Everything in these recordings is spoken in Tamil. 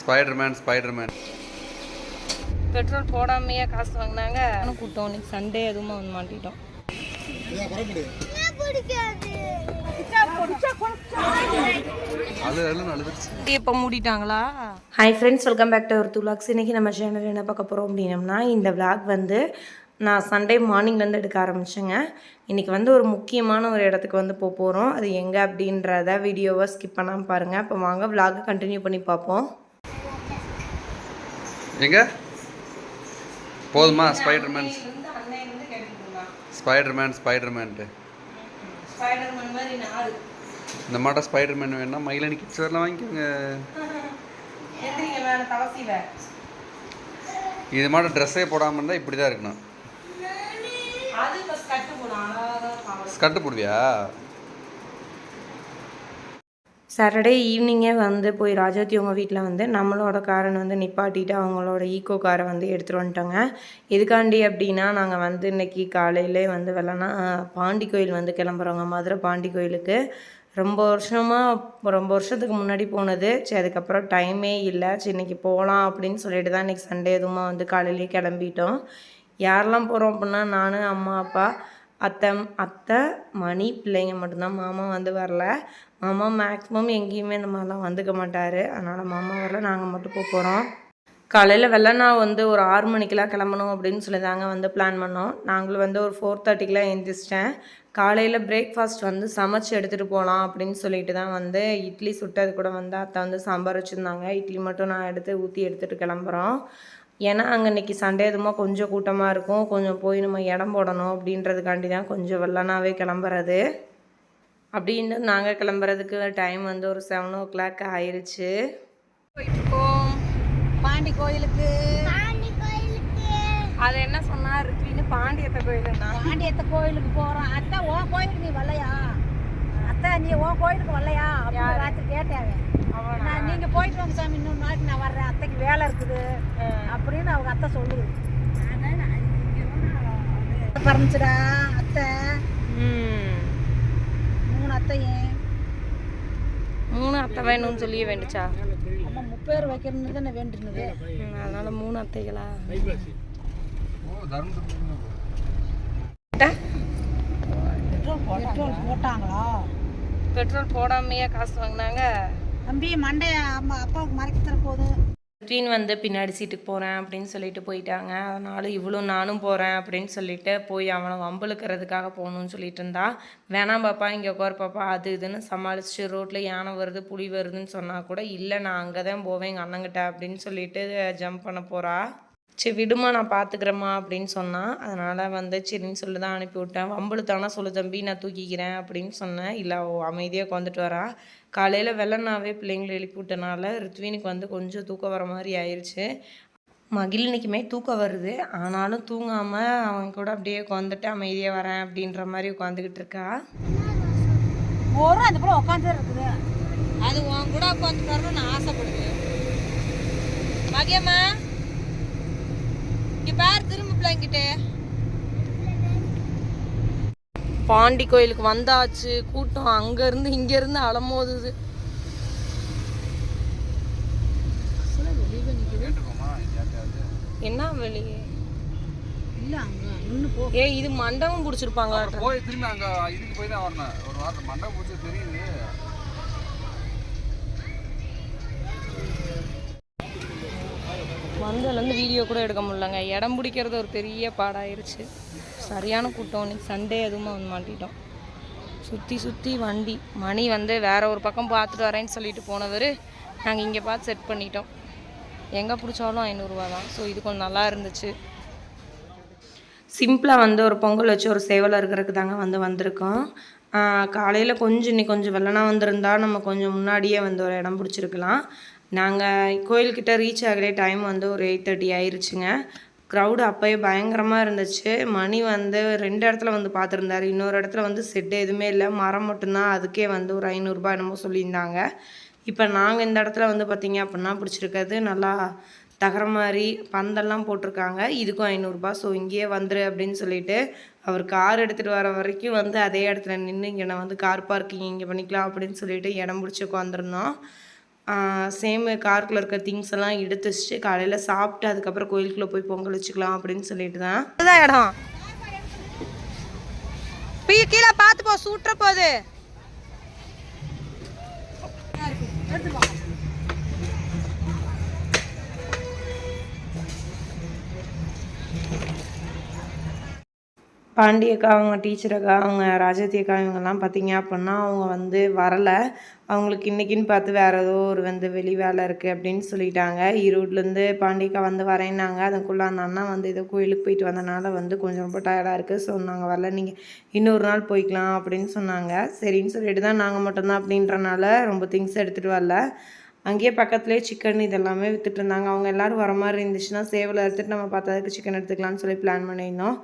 ஸ்பைடர்மேன் ஸ்பைடர்மேன் பெட்ரோல் போடாமையே காசு வாங்கினாங்க. ஆனால் கூட்டம் இன்னைக்கு சண்டே எதுவுமே வந்து மாட்டிட்டோம். இப்போ மூடிட்டாங்களா? Hi friends welcome back to ஒரு துலாக்ஸ் இன்றைக்கி நம்ம சேனல் என்ன பார்க்க போகிறோம் அப்படின்னம்னா இந்த vlog வந்து நான் சண்டே மார்னிங்லேருந்து எடுக்க ஆரம்பிச்சேங்க. இன்றைக்கி வந்து ஒரு முக்கியமான ஒரு இடத்துக்கு வந்து போக போகிறோம் அது எங்கே அப்படின்றத வீடியோவை ஸ்கிப் பண்ணாமல் பாருங்கள் இப்போ வாங்க vlog கண்டினியூ பண்ணி பார்ப்போம். எங்க? போதுமா ஸ்பைடர்மேன் ஸ்பைடர்மேன் ஸ்பைடர்மேன்ட்டு இந்த மாட்டம் ஸ்பைடர்மேன் வேணா மயிலனி கிட்ஸ் வரலாம் வாங்கிக்கோங்க. இது மாட்டம் ட்ரெஸ்ஸே போடாமல் இருந்தால் இப்படி தான் இருக்கணும். ஸ்கர்ட்டு போடுவியா? சாட்டர்டே ஈவினிங்கே வந்து போய் ராஜாத்தி அவங்க வீட்டில் வந்து நம்மளோட காரன் வந்து நிப்பாட்டிட்டு அவங்களோட ஈக்கோ காரை வந்து எடுத்துகிட்டு வந்துட்டோங்க. எதுக்காண்டி அப்படின்னா நாங்கள் வந்து இன்னைக்கு காலையிலே வந்து வெள்ளனா பாண்டி கோயில் வந்து கிளம்புறோங்க. மதுரை பாண்டி கோயிலுக்கு. ரொம்ப வருஷமாக ரொம்ப வருஷத்துக்கு முன்னாடி போனது. சரி அதுக்கப்புறம் டைமே இல்லை. சரி இன்றைக்கி போகலாம் அப்படின்னு சொல்லிட்டு தான் இன்றைக்கி சண்டே எதுவுமா வந்து காலையிலேயே கிளம்பிட்டோம். யாரெல்லாம் போகிறோம் அப்படின்னா நான் அம்மா அப்பா அத்தை அத்தை மணி பிள்ளைங்க மட்டும்தான். மாமா வந்து வரல. மாமா மேக்ஸிமம் எங்கேயுமே இந்த மாதிரிலாம் வந்துக்க மாட்டார். அதனால் மாமா வரல நாங்கள் மட்டும் போக போகிறோம் காலையில் வெள்ளனா வந்து ஒரு ஆறு மணிக்கெலாம் கிளம்பணும் அப்படின்னு சொல்லி தாங்க வந்து பிளான் பண்ணோம். நாங்களும் வந்து ஒரு ஃபோர் தேர்ட்டிக்கெலாம் எழுந்திரிச்சிட்டேன் காலையில் பிரேக்ஃபாஸ்ட் வந்து சமைச்சு எடுத்துகிட்டு போகலாம் அப்படின்னு சொல்லிட்டு தான் வந்து இட்லி சுட்டது கூட வந்து அத்தை வந்து சாம்பார் வச்சுருந்தாங்க. இட்லி மட்டும் நான் எடுத்து ஊற்றி எடுத்துகிட்டு கிளம்புறோம். ஏன்னா அங்கே இன்னைக்கு சண்டே எதுமா கொஞ்சம் கூட்டமாக இருக்கும். கொஞ்சம் போய் நம்ம இடம் போடணும் அப்படின்றதுக்காண்டி தான் கொஞ்சம் வெள்ளனாவே கிளம்புறது. அப்படின்னு நாங்கள் கிளம்புறதுக்கு டைம் வந்து ஒரு செவன் ஓ கிளாக் ஆயிருச்சு. போயிட்டுருக்கோம். பாண்டி கோயிலுக்கு. அது என்ன சொன்னா ருத்வின்னு பாண்டியத்த கோயிலுன்னா பாண்டியத்த கோயிலுக்கு போறோம். அத்தை உன் கோயிலுக்கு நீ வரலையா? அத்தை நீ உன் கோயிலுக்கு வரலையா? அப்படின்னு ராத்திரி கேட்டாங்க நான் நீங்க போயிட்டு வாங்க சாமி இன்னொரு நாளைக்கு நான் வர்றேன். அத்தைக்கு வேலை இருக்குது. அத்தை சொல்லுது. பறந்துச்சுடா அத்தை. மூணு அத்தையும் மூணு அத்தை வேணும்னு சொல்லியே வேண்டுச்சா? அம்மா முப்பேர் வைக்கணும்னு தானே வேண்டினது. அதனால மூணு அத்தைகளா? பெட்ரோல் போட்டாங்களா? பெட்ரோல் போடாமையே காசு வாங்கினாங்க. தம்பி மண்டைய அம்மா அப்பாவுக்கு மறைக்க தர போகுது ட்வீன் வந்து பின்னாடி சீட்டுக்கு போகிறேன் அப்படின்னு சொல்லிட்டு போயிட்டாங்க. அதனால இவ்வளோ நானும் போகிறேன் அப்படின்னு சொல்லிட்டு போய் அவனை வம்பளுக்கிறதுக்காக போகணும்னு சொல்லிட்டு இருந்தா. வேணாம் பாப்பா இங்கே உட்கார் பாப்பா அது இதுன்னு சமாளிச்சு ரோட்டில் யானை வருது புலி வருதுன்னு சொன்னால் கூட இல்லை நான் அங்கே தான் போவேன் எங்கள் அண்ணங்கிட்ட அப்படின்னு சொல்லிட்டு ஜம்ப் பண்ண போகிறா சரி விடுமா நான் பார்த்துக்கிறேம்மா அப்படின்னு சொன்னான் அதனால் வந்து சரின்னு சொல்லி தான் அனுப்பி விட்டேன் வம்புழுத்தானா சொல்லு தம்பி நான் தூக்கிக்கிறேன் அப்படின்னு சொன்னேன். இல்லை அவள் அமைதியாக உட்காந்துட்டு வரா. காலையில் வெள்ளனாவே பிள்ளைங்களை எழுப்பி விட்டனால ரித்வினுக்கு வந்து கொஞ்சம் தூக்கம் வர மாதிரி ஆயிடுச்சு மகிழினிக்குமே தூக்கம் வருது. ஆனாலும் தூங்காமல் அவன் கூட அப்படியே உட்காந்துட்டு அமைதியாக வரேன் அப்படின்ற மாதிரி உட்காந்துக்கிட்டு இருக்கா? ஒரு அந்த பிள்ளை உட்காந்து இருக்குது. அது உன் கூட உட்காந்து வரணும்னு நான் ஆசைப்படுவேன். மகியம்மா இங்க பாரு திரும்ப பிள்ளைங்கிட்டே. பாண்டி கோயிலுக்கு வந்தாச்சு. கூட்டம் அங்க இருந்து இங்க இருந்து அலமோதுது என்ன வெளியே இல்லை அங்கே நின்று போ. ஏ இது மண்டபம் பிடிச்சிருப்பாங்களா போய் திரும்பி அங்கே இதுக்கு போய் தான் வரணும். ஒரு வாரம் மண்டபம் பிடிச்சி தெரியுது. வந்ததுலேருந்து வீடியோ கூட எடுக்க முடியலங்க. இடம் பிடிக்கிறது ஒரு பெரிய பாடாயிருச்சு. சரியான கூட்டம். இன்னைக்கு சண்டே எதுவுமே வந்து மாட்டிட்டோம். சுற்றி சுற்றி வண்டி. மணி வந்து வேறு ஒரு பக்கம் பார்த்துட்டு வரேன்னு சொல்லிட்டு போனவர் நாங்கள் இங்கே பார்த்து செட் பண்ணிட்டோம். எங்கே பிடிச்சாலும் ஐநூறுரூவா தான். ஸோ இது கொஞ்சம் நல்லா இருந்துச்சு. சிம்பிளாக வந்து ஒரு பொங்கல் வச்சு ஒரு சேவலை இருக்கிறதுக்கு தாங்க வந்து வந்திருக்கோம். காலையில் கொஞ்சம் இன்னைக்கு கொஞ்சம் வெள்ளனா வந்திருந்தா நம்ம கொஞ்சம் முன்னாடியே வந்து ஒரு இடம் பிடிச்சிருக்கலாம். நாங்கள் கோயில்கிட்ட ரீச் ஆகலே டைம் வந்து ஒரு எயிட் தேர்ட்டி ஆயிடுச்சுங்க க்ரௌடு அப்போயே பயங்கரமாக இருந்துச்சு. மணி வந்து ரெண்டு இடத்துல வந்து பார்த்துருந்தாரு. இன்னொரு இடத்துல வந்து செட்டு எதுவுமே இல்லை. மரம் மட்டும்தான். அதுக்கே வந்து ஒரு ஐநூறுரூபா என்னமோ சொல்லியிருந்தாங்க. இப்போ நாங்கள் இந்த இடத்துல வந்து பார்த்தீங்க அப்படின்னா பிடிச்சிருக்கிறது நல்லா தகர மாதிரி பந்தெல்லாம் போட்டிருக்காங்க. இதுக்கும் ஐநூறுரூபா ஸோ இங்கேயே வந்துரு அப்படின்னு சொல்லிட்டு அவர் கார் எடுத்துகிட்டு வர வரைக்கும் வந்து அதே இடத்துல நின்று இங்கே நான் வந்து கார் பார்க்கிங் இங்கே பண்ணிக்கலாம் அப்படின்னு சொல்லிட்டு இடம் பிடிச்சி உட்காந்துருந்தோம் சேம் கார்க்குள்ள இருக்க திங்ஸ் எல்லாம் எடுத்து வச்சுட்டு காலையில் சாப்பிட்டு அதுக்கப்புறம் கோயிலுக்குள்ளே போய் பொங்கல் வச்சுக்கலாம் அப்படின்னு சொல்லிட்டு தான். அதுதான் இடம். போய் கீழே பார்த்து போ சூட்டுற போகுது பாண்டியக்கா அவங்க டீச்சரக்கா அவங்க ராஜத்தியக்கா இவங்கெல்லாம் பார்த்தீங்க அப்படின்னா அவங்க வந்து வரலை. அவங்களுக்கு இன்னைக்குன்னு பார்த்து வேறு ஏதோ ஒரு வந்து வெளி வேலை இருக்குது அப்படின்னு சொல்லிட்டாங்க. ஈரோட்லேருந்து பாண்டியக்கா வந்து வரேன்னாங்க. அதுக்குள்ளே அந்த அண்ணா வந்து ஏதோ கோயிலுக்கு போயிட்டு வந்தனால வந்து கொஞ்சம் ரொம்ப டயர்டாக இருக்குது ஸோ நாங்கள் வரல. நீங்கள் இன்னொரு நாள் போய்க்கலாம் அப்படின்னு சொன்னாங்க. சரின்னு சொல்லிட்டு தான் நாங்கள் மட்டும்தான் அப்படின்றனால ரொம்ப திங்ஸ் எடுத்துகிட்டு வரல. அங்கேயே பக்கத்துலேயே சிக்கன் இதெல்லாமே விற்றுட்டு இருந்தாங்க. அவங்க எல்லாரும் வர மாதிரி இருந்துச்சுன்னா சேவலை எடுத்துகிட்டு நம்ம பார்த்ததுக்கு சிக்கன் எடுத்துக்கலாம்னு சொல்லி பிளான் பண்ணியிருந்தோம்.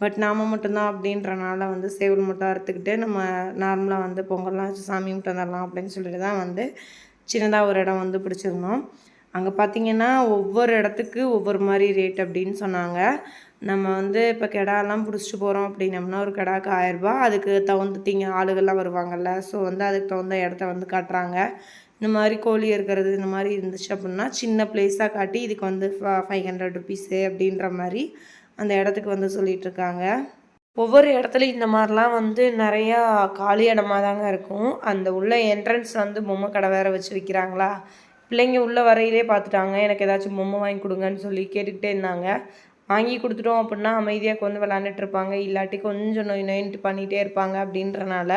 பட் நாம மட்டும்தான் அப்படின்றனால வந்து சேவல் மட்டும் அறுத்துக்கிட்டு நம்ம நார்மலாக வந்து பொங்கல்லாம் சாமி மட்டும் வந்துடலாம் அப்படின்னு சொல்லிட்டு தான் வந்து சின்னதாக ஒரு இடம் வந்து பிடிச்சிருந்தோம். அங்கே பார்த்தீங்கன்னா ஒவ்வொரு இடத்துக்கு ஒவ்வொரு மாதிரி ரேட் அப்படின்னு சொன்னாங்க. நம்ம வந்து இப்போ கெடாலாம் பிடிச்சிட்டு போகிறோம் அப்படின்னம்னா ஒரு கெடாக்கு ஆயிரரூபா. அதுக்கு தகுந்த ஆளுகள்லாம் வருவாங்கல்ல. ஸோ வந்து அதுக்கு தகுந்த இடத்த வந்து காட்டுறாங்க. இந்த மாதிரி கோழி இருக்கிறது இந்த மாதிரி இருந்துச்சு அப்படின்னா சின்ன பிளேஸாக காட்டி இதுக்கு வந்து ஃபைவ் ஹண்ட்ரட் ருபீஸு அப்படின்ற மாதிரி அந்த இடத்துக்கு வந்து சொல்லிட்டு இருக்காங்க ஒவ்வொரு இடத்துலையும் இந்த மாதிரிலாம் வந்து நிறையா காலி இடமா தாங்க இருக்கும். அந்த உள்ள என்ட்ரன்ஸ் வந்து பொம்மை கடை வேற வச்சு விற்கிறாங்களா பிள்ளைங்க உள்ள வரையிலே பார்த்துட்டாங்க. எனக்கு ஏதாச்சும் பொம்மை வாங்கி கொடுங்கன்னு சொல்லி கேட்டுக்கிட்டே இருந்தாங்க. வாங்கி கொடுத்துட்டோம் அப்படின்னா அமைதியாக வந்து விளாண்டுட்டு இருப்பாங்க. இல்லாட்டி கொஞ்சம் நொய் நொயின்ட்டு பண்ணிகிட்டே இருப்பாங்க அப்படின்றனால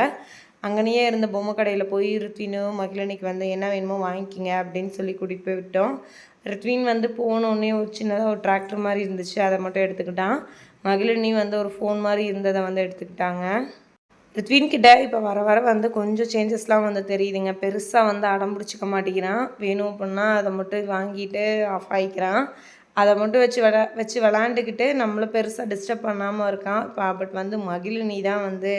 அங்கனையே இருந்த பொம்மை கடையில் போய் ருத்வினும் மகிழனிக்கு வந்து என்ன வேணுமோ வாங்கிக்கிங்க அப்படின்னு சொல்லி கூட்டிகிட்டு போய் விட்டோம். ரித்வின் வந்து போனோடனே ஒரு சின்னதாக ஒரு டிராக்டர் மாதிரி இருந்துச்சு. அதை மட்டும் எடுத்துக்கிட்டான். மகிழினி வந்து ஒரு ஃபோன் மாதிரி இருந்ததை வந்து எடுத்துக்கிட்டாங்க. ரித்வின்கிட்ட இப்போ வர வர வந்து கொஞ்சம் சேஞ்சஸ்லாம் வந்து தெரியுதுங்க. பெருசாக வந்து அடம் பிடிச்சிக்க மாட்டேங்கிறான். வேணும் அப்படின்னா அதை மட்டும் வாங்கிட்டு ஆஃப் ஆகிக்கிறான் அதை மட்டும் வச்சு விளா வச்சு விளாண்டுக்கிட்டு நம்மளை பெருசாக டிஸ்டர்ப் பண்ணாமல் இருக்கான். இப்போ பட் வந்து மகிழினி தான் வந்து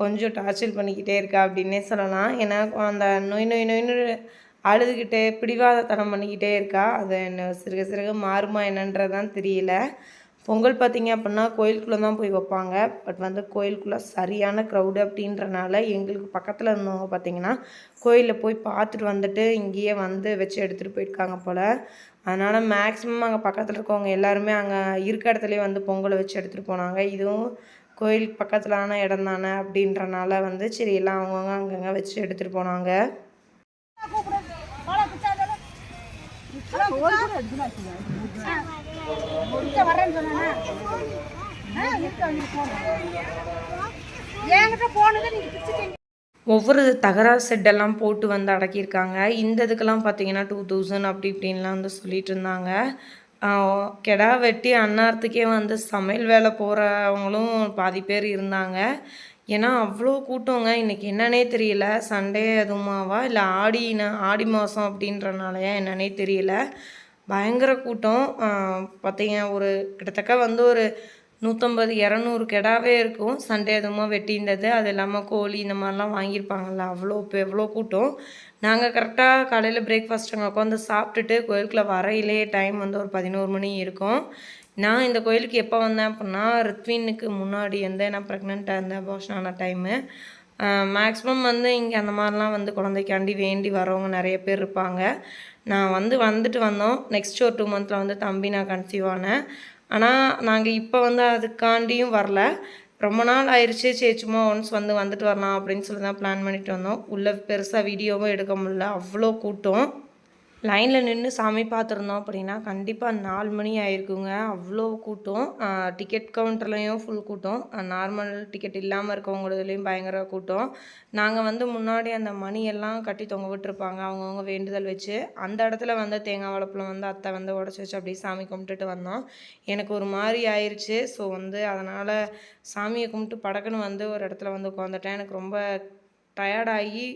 கொஞ்சம் டார்ச்சர் பண்ணிக்கிட்டே இருக்கா அப்படின்னே சொல்லலாம். ஏன்னா அந்த நொய் நொய் நொய்னு அழுதுகிட்டே பிடிவாதத்தனம் பண்ணிக்கிட்டே இருக்கா. அது என்ன சிறுக சிறுக மாறுமா என்னன்றதான் தெரியல. பொங்கல் பார்த்தீங்க அப்படின்னா கோயிலுக்குள்ளே தான் போய் வைப்பாங்க. பட் வந்து கோயிலுக்குள்ளே சரியான க்ரௌடு அப்படின்றனால எங்களுக்கு பக்கத்தில் இருந்தவங்க பார்த்தீங்கன்னா கோயிலில் போய் பார்த்துட்டு வந்துட்டு இங்கேயே வந்து வச்சு எடுத்துகிட்டு போயிருக்காங்க போல். அதனால் மேக்ஸிமம் அங்கே பக்கத்தில் இருக்கவங்க எல்லாருமே அங்கே இருக்க இடத்துலையே வந்து பொங்கலை வச்சு எடுத்துகிட்டு போனாங்க. இதுவும் கோயிலுக்கு பக்கத்திலான இடம் தானே அப்படின்றனால வந்து சரி எல்லாம் அவங்கவுங்க அங்கங்கே வச்சு எடுத்துகிட்டு போனாங்க. வரேன்னு சொன்னா என்கிட்ட போனதை நீங்க பிடிச்சிட்டீங்க ஒவ்வொரு தகராறு செட்டெல்லாம் போட்டு வந்து அடக்கியிருக்காங்க. இந்த இதுக்கெல்லாம் பார்த்தீங்கன்னா டூ தௌசண்ட் அப்படி இப்படின்லாம் வந்து சொல்லிட்டு இருந்தாங்க. கெடா வெட்டி அன்னாரத்துக்கே வந்து சமையல் வேலை போகிறவங்களும் பாதி பேர் இருந்தாங்க. ஏன்னா அவ்வளோ கூட்டங்க. இன்னைக்கு என்னன்னே தெரியல. சண்டே அதுவுமாவா இல்லை ஆடினா ஆடி மாதம் அப்படின்றனாலயா என்னன்னே தெரியல. பயங்கர கூட்டம். பார்த்தீங்க ஒரு கிட்டத்தட்ட வந்து ஒரு நூற்றம்பது இரநூறு கெடாவே இருக்கும். சண்டே அதுவுமா வெட்டியிருந்தது அது இல்லாமல் கோழி இந்த மாதிரிலாம் வாங்கியிருப்பாங்கல்ல. அவ்வளோ இப்போ எவ்வளோ கூட்டம். நாங்கள் கரெக்டாக காலையில் பிரேக்ஃபாஸ்ட் அங்கே உட்காந்து சாப்பிட்டுட்டு கோயிலுக்குள்ளே வரையிலே டைம் வந்து ஒரு பதினோரு மணி இருக்கும். நான் இந்த கோயிலுக்கு எப்போ வந்தேன் அப்படின்னா ரித்வினுக்கு முன்னாடி வந்து நான் ப்ரெக்னெண்ட்டாக இருந்தேன் அபார்ஷன் ஆன டைமு மேக்ஸிமம் வந்து இங்கே அந்த மாதிரிலாம் வந்து குழந்தைக்காண்டி வேண்டி வரவங்க நிறைய பேர் இருப்பாங்க. நான் வந்து வந்துட்டு வந்தோம். நெக்ஸ்ட் ஒரு டூ மந்தில் வந்து தம்பி நான் கன்சீவ் ஆனேன். ஆனால் நாங்கள் இப்போ வந்து அதுக்காண்டியும் வரல. ரொம்ப நாள் ஆயிடுச்சு சரி சும்மா ஒன்ஸ் வந்து வந்துட்டு வரலாம் அப்படின்னு சொல்லி தான் பிளான் பண்ணிட்டு வந்தோம். உள்ளே பெருசாக வீடியோவும் எடுக்க முடியல. அவ்வளோ கூட்டம். லைனில் நின்று சாமி பார்த்துருந்தோம் அப்படின்னா கண்டிப்பாக நாலு மணி ஆயிருக்குங்க. அவ்வளோ கூட்டம். டிக்கெட் கவுண்டர்லேயும் ஃபுல் கூட்டம். நார்மல் டிக்கெட் இல்லாமல் இருக்கவங்களதுலேயும் பயங்கர கூட்டம். நாங்கள் வந்து முன்னாடி அந்த மணியெல்லாம் கட்டி தொங்க விட்டுருப்பாங்க அவங்கவுங்க வேண்டுதல் வச்சு. அந்த இடத்துல வந்து தேங்காய் வாழைப்பழம் வந்து அத்தை வந்து உடச்சி வச்சு அப்படியே சாமி கும்பிட்டுட்டு வந்தோம். எனக்கு ஒரு மாதிரி ஆயிடுச்சு ஸோ வந்து அதனால் சாமியை கும்பிட்டு படக்குன்னு வந்து ஒரு இடத்துல வந்து உட்காந்துட்டேன். எனக்கு ரொம்ப டயர்டாகி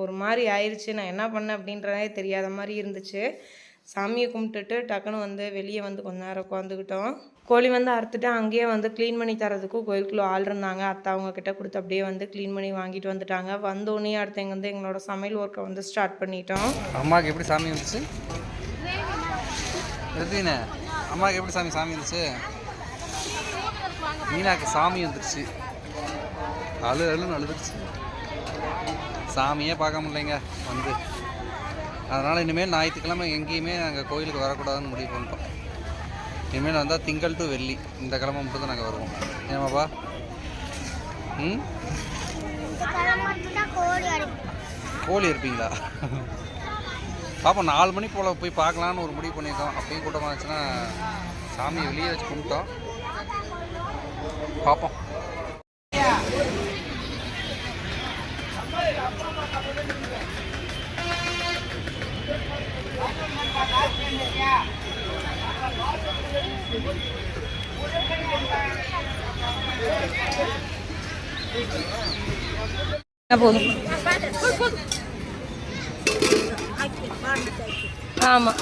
ஒரு மாதிரி ஆயிடுச்சு நான் என்ன பண்ணேன் அப்படின்றதே தெரியாத மாதிரி இருந்துச்சு. சாமியை கும்பிட்டுட்டு டக்குன்னு வந்து வெளியே வந்து கொஞ்ச நேரம் உட்காந்துக்கிட்டோம். கோழி வந்து அறுத்துட்டு அங்கேயே வந்து க்ளீன் பண்ணி தரதுக்கும் கோயிலுக்குள்ள ஆள் இருந்தாங்க. அத்தை அவங்க கிட்ட கொடுத்து அப்படியே வந்து க்ளீன் பண்ணி வாங்கிட்டு வந்துட்டாங்க. வந்தோடனே அடுத்து எங்க வந்து எங்களோட சமையல் ஒர்க்கை வந்து ஸ்டார்ட் பண்ணிட்டோம். அம்மாவுக்கு எப்படி சாமி வந்துச்சு? அம்மாவுக்கு எப்படி சாமி சாமி வந்துச்சு? மீனாக்கு சாமி வந்துருச்சு. அழு அழுன்னு அழுதுருச்சு. சாமியே பார்க்க முடியலைங்க வந்து. அதனால் இனிமேல் ஞாயிற்றுக்கிழமை எங்கேயுமே நாங்கள் கோயிலுக்கு வரக்கூடாதுன்னு முடிவு பண்ணிட்டோம். இனிமேல் வந்தால் திங்கள் டு வெள்ளி இந்த கிழமை மட்டும் தான் நாங்கள் வருவோம். ஏமாப்பா? ம்? கோழி இருப்பீங்களா பாப்போம் நாலு மணி போல் போய் பார்க்கலான்னு ஒரு முடிவு பண்ணியிருக்கோம். அப்பயும் கூட்டமாக இருந்துச்சுன்னா சாமியை வெளியே வச்சு கும்பிட்டோம். பார்ப்போம் போதும்? ஆமாம்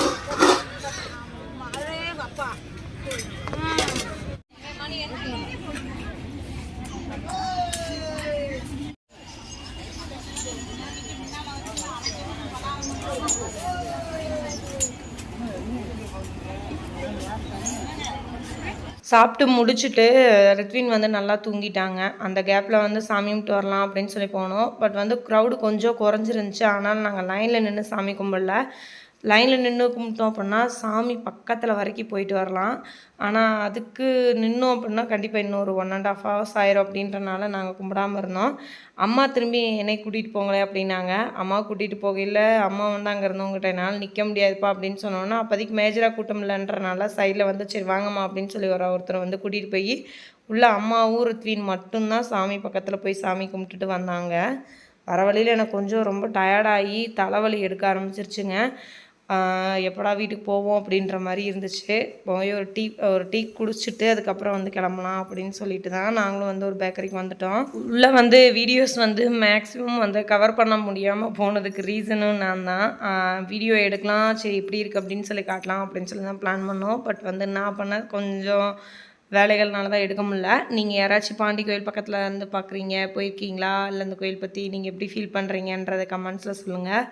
சாப்பிட்டு முடிச்சுட்டு ரித்வின் வந்து நல்லா தூங்கிட்டாங்க. அந்த கேப்பில் வந்து சாமி கும்பிட்டு வரலாம் அப்படின்னு சொல்லி போனோம். பட் வந்து க்ரௌடு கொஞ்சம் குறைஞ்சிருந்துச்சு. ஆனால் நாங்கள் லைனில் நின்று சாமி கும்பிடல. லைனில் நின்று கும்பிட்டோம் அப்படின்னா சாமி பக்கத்தில் வரைக்கும் போயிட்டு வரலாம். ஆனால் அதுக்கு நின்னோம் அப்படின்னா கண்டிப்பாக இன்னும் ஒரு ஒன் அண்ட் ஆஃப் ஹவர்ஸ் ஆயிரும் அப்படின்றனால நாங்கள் கும்பிடாம இருந்தோம். அம்மா திரும்பி என்னை கூட்டிகிட்டு போங்களே அப்படின்னாங்க. அம்மா கூட்டிகிட்டு போகையில் அம்மா வந்து அங்கே இருந்தவங்ககிட்ட என்னால் நிற்க முடியாதுப்பா அப்படின்னு சொன்னோன்னா அப்போதைக்கு மேஜராக கூட்டம் இல்லைன்றனால சைடில் வந்து சரி வாங்கம்மா அப்படின்னு சொல்லி வர ஒருத்தரை வந்து கூட்டிகிட்டு போய் உள்ள அம்மாவும் ருத்வின் மட்டும்தான் சாமி பக்கத்தில் போய் சாமி கும்பிட்டுட்டு வந்தாங்க. வர வழியில் எனக்கு கொஞ்சம் ரொம்ப டயர்டாகி தலைவலி எடுக்க ஆரம்பிச்சிருச்சுங்க. எப்படா வீட்டுக்கு போவோம் அப்படின்ற மாதிரி இருந்துச்சு. போய் ஒரு டீ ஒரு டீ குடிச்சிட்டு அதுக்கப்புறம் வந்து கிளம்பலாம் அப்படின்னு சொல்லிட்டு தான் நாங்களும் வந்து ஒரு பேக்கரிக்கு வந்துட்டோம். உள்ளே வந்து வீடியோஸ் வந்து மேக்ஸிமம் வந்து கவர் பண்ண முடியாமல் போனதுக்கு ரீசனும் நான் தான். வீடியோ எடுக்கலாம் சரி இப்படி இருக்குது அப்படின்னு சொல்லி காட்டலாம் அப்படின்னு சொல்லி தான் பிளான் பண்ணோம். பட் வந்து நான் பண்ண கொஞ்சம் வேலைகள்னால தான் எடுக்க முடியல. நீங்கள் யாராச்சும் பாண்டி கோயில் பக்கத்தில் இருந்து பார்க்குறீங்க போயிருக்கீங்களா? இல்லை அந்த கோயில் பற்றி நீங்கள் எப்படி ஃபீல் பண்ணுறீங்கன்றதை கமெண்ட்ஸில் சொல்லுங்கள்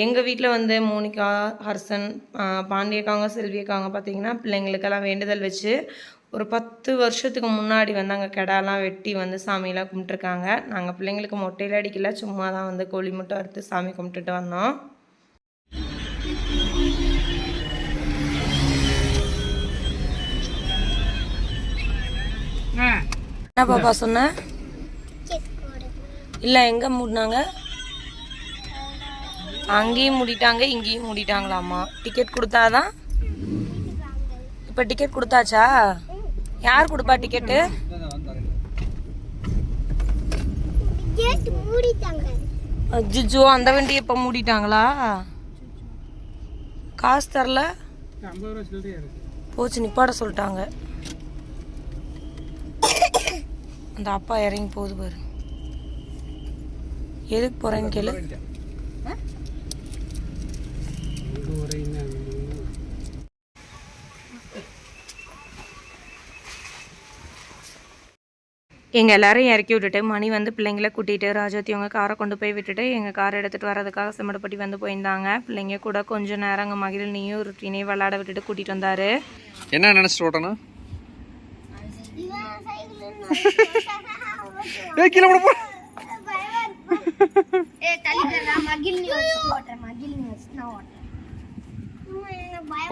எங்கள் வீட்டில் வந்து மோனிகா ஹர்ஷன் ஆஹ் பாண்டியக்காங்க செல்வியக்காங்க பார்த்தீங்கன்னா பிள்ளைங்களுக்கெல்லாம் வேண்டுதல் வச்சு ஒரு பத்து வருஷத்துக்கு முன்னாடி வந்து அங்கே கிடாலாம் வெட்டி வந்து சாமியெல்லாம் கும்பிட்ருக்காங்க நாங்கள் பிள்ளைங்களுக்கு மொட்டையில் அடிக்கல சும்மா தான் வந்து கோழி முட்டை அறுத்து சாமி கும்பிட்டுட்டு வந்தோம். என்ன பாப்பா சொன்ன? இல்லை எங்கே மூடினாங்க? அங்கேயும் மூடிட்டாங்க இங்கேயும் மூடிட்டாங்களாம்மா. டிக்கெட் கொடுத்தாதான்? இப்போ டிக்கெட் கொடுத்தாச்சா? யார் கொடுப்பா டிக்கெட்டு அஜிஜோ அந்த வண்டி இப்போ மூடிட்டாங்களா? காசு தரல? போச்சு நிப்பாட சொல்லிட்டாங்க. அந்த அப்பா இறங்கி போகுது பாரு. எதுக்கு போகிறேன்னு கேளு. எங்கள் எல்லாரையும் இறக்கி விட்டுட்டு மணி வந்து பிள்ளைங்கள கூட்டிகிட்டு ராஜாத்தி அவங்க காரை கொண்டு போய் விட்டுட்டு எங்கள் காரை எடுத்துகிட்டு வரதுக்காக செம்மடப்பட்டி வந்து போயிருந்தாங்க. பிள்ளைங்க கூட கொஞ்சம் நேரம் அங்கே மகிழ்னியும் ருட்டினையும் விளையாட விட்டுட்டு கூட்டிகிட்டு வந்தார். என்ன நினச்சிட்டு ஓட்டணும்? ஏய் கீழே விட போ.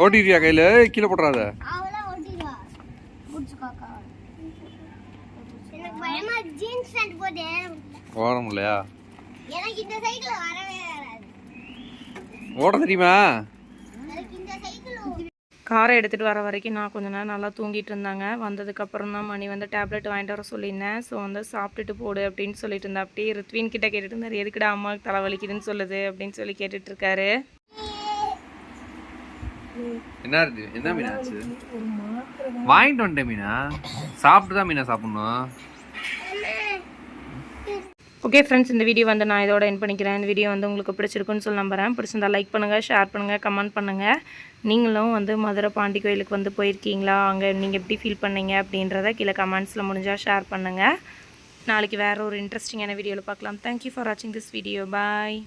ஓட்டிடுறியா கையில்? கீழே போட்டுறாத. ஜீன்ஸ் பேண்ட் போட்டு ஓட முடியலையா எனக்கு இந்த சைக்கிள் வரவே வராது. ஓட தெரியுமா? எனக்கு இந்த சைக்கிள் காரை எடுத்துகிட்டு வர வரைக்கும் நான் கொஞ்ச நேரம் நல்லா தூங்கிட்டு இருந்தாங்க. வந்ததுக்கப்புறம் தான் மணி வந்து டேப்லெட் வாங்கிட்டு வர சொல்லியிருந்தேன். ஸோ வந்து சாப்பிட்டுட்டு போடு அப்படின்னு சொல்லிட்டு இருந்தா. அப்படியே ரித்வின் கிட்ட கேட்டுட்டு இருந்தார். எதுக்குடா அம்மாவுக்கு தலைவலிக்குதுன்னு சொல்லுது? அப்படின்னு சொல்லி கேட்டுட்டு இருக்காரு. என்ன என்ன மீனா ஆச்சு வாங்கிட்டு வந்துட்டேன் மீனா. சாப்பிட்டு தான் மீனா சாப்பிடணும். ஓகே ஃப்ரெண்ட்ஸ் இந்த வீடியோ வந்து நான் இதோட என் பண்ணிக்கிறேன். இந்த வீடியோ வந்து உங்களுக்கு பிடிச்சிருக்குன்னு சொல்லி நம்புகிறேன் பிடிச்சிருந்தா லைக் பண்ணுங்கள் ஷேர் பண்ணுங்கள் கமெண்ட் பண்ணுங்கள் நீங்களும் வந்து மதுரை பாண்டி கோயிலுக்கு வந்து போயிருக்கீங்களா? அங்கே நீங்கள் எப்படி ஃபீல் பண்ணீங்க அப்படின்றத கீழே கமெண்ட்ஸில் முடிஞ்சால் ஷேர் பண்ணுங்கள் நாளைக்கு வேறு ஒரு இன்ட்ரெஸ்டிங்கான வீடியோவில் பார்க்கலாம். தேங்க்யூ ஃபார் வாட்சிங் திஸ் வீடியோ பாய்